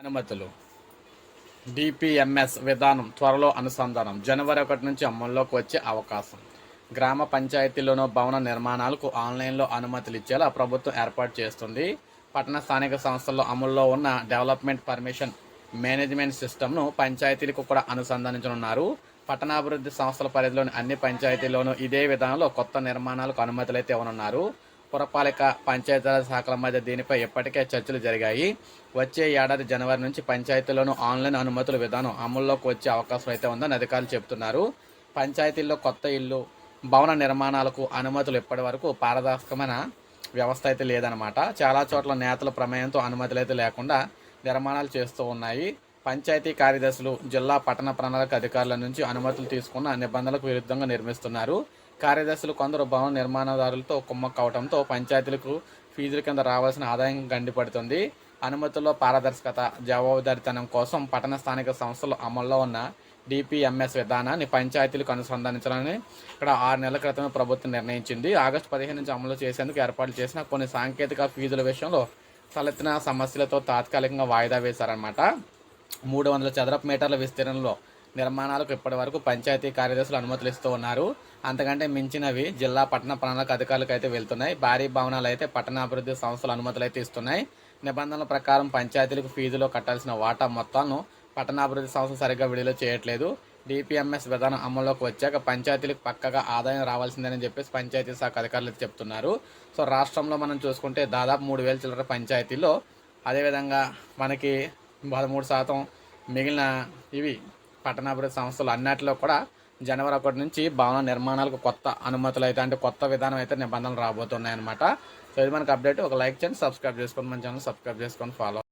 అనుమతులు. డిపిఎంఎస్ విధానం త్వరలో అనుసంధానం. జనవరి ఒకటి నుంచి అమల్లోకి వచ్చే అవకాశం. గ్రామ పంచాయతీలోనూ భవన నిర్మాణాలకు ఆన్లైన్లో అనుమతులు ఇచ్చేలా ప్రభుత్వం ఏర్పాటు చేస్తుంది. పట్టణ స్థానిక సంస్థల్లో అమల్లో ఉన్న డెవలప్మెంట్ పర్మిషన్ మేనేజ్మెంట్ సిస్టమ్ను పంచాయతీలకు కూడా అనుసంధానించనున్నారు. పట్టణాభివృద్ధి సంస్థల పరిధిలోని అన్ని పంచాయతీల్లోనూ ఇదే విధానంలో కొత్త నిర్మాణాలకు అనుమతులు అయితే ఇవ్వనున్నారు. పురపాలిక పంచాయతీరాజ్ శాఖల మధ్య దీనిపై ఇప్పటికే చర్చలు జరిగాయి. వచ్చే ఏడాది జనవరి నుంచి పంచాయతీలోనూ ఆన్లైన్ అనుమతుల విధానం అమల్లోకి వచ్చే అవకాశం అయితే ఉందని అధికారులు చెబుతున్నారు. పంచాయతీల్లో కొత్త ఇల్లు భవన నిర్మాణాలకు అనుమతులు ఇప్పటి వరకు పారదర్శకమైన వ్యవస్థ అయితే లేదనమాట చాలా చోట్ల నేతల ప్రమేయంతో అనుమతులు అయితే లేకుండా నిర్మాణాలు చేస్తూ ఉన్నాయి. పంచాయతీ కార్యదర్శులు జిల్లా పట్టణ ప్రణాళిక అధికారుల నుంచి అనుమతులు తీసుకున్న నిబంధనలకు విరుద్ధంగా నిర్మిస్తున్నారు. కార్యదర్శులు కొందరు భవన నిర్మాణదారులతో కుమ్మక్కవడంతో పంచాయతీలకు ఫీజుల కింద రావాల్సిన ఆదాయం గండిపడుతుంది. అనుమతుల్లో పారదర్శకత జవాబుదారితనం కోసం పట్టణ స్థానిక సంస్థలు అమల్లో ఉన్న డిపిఎంఎస్ విధానాన్ని పంచాయతీలకు అనుసంధానించాలని ఇక్కడ ఆరు నెలల క్రితమే ప్రభుత్వం నిర్ణయించింది. ఆగస్టు పదిహేను నుంచి అమలు చేసేందుకు ఏర్పాటు చేసిన కొన్ని సాంకేతిక ఫీజుల విషయంలో తలెత్తిన సమస్యలతో తాత్కాలికంగా వాయిదా వేశారన్నమాట. మూడు వందల చదరపు మీటర్ల విస్తీర్ణంలో నిర్మాణాలకు ఇప్పటి వరకు పంచాయతీ కార్యదర్శులు అనుమతులు ఇస్తూ ఉన్నారు. అంతకంటే మించినవి జిల్లా పట్టణ ప్రణాళిక అధికారులకు అయితే వెళ్తున్నాయి. భారీ భవనాలు అయితే పట్టణాభివృద్ధి సంస్థలు అనుమతులు అయితే ఇస్తున్నాయి. నిబంధనల ప్రకారం పంచాయతీలకు ఫీజులో కట్టాల్సిన వాటా మొత్తాలను పట్టణాభివృద్ధి సంస్థలు సరిగ్గా విడుదల చేయట్లేదు. డిపిఎంఎస్ విధానం అమల్లోకి వచ్చాక పంచాయతీలకు పక్కగా ఆదాయం రావాల్సిందని చెప్పేసి పంచాయతీ శాఖ అధికారులు చెప్తున్నారు. సో రాష్ట్రంలో మనం చూసుకుంటే దాదాపు మూడు వేల చిల్లర పంచాయతీల్లో అదేవిధంగా మనకి పదమూడు శాతం మిగిలిన ఇవి పట్టణాభివృద్ధి సంస్థలు అన్నిటిలో కూడా జనవరి ఒకటి నుంచి భవన నిర్మాణాలకు కొత్త అనుమతులు అయితే అంటే కొత్త విధానం అయితే నిబంధనలు రాబోతున్నాయన్నమాట. సో ఇది మనకు అప్డేట్ ఒక లైక్ చేయండి సబ్స్క్రైబ్ చేసుకోండి మన ఛానల్ సబ్స్క్రైబ్ చేసుకొని ఫాలో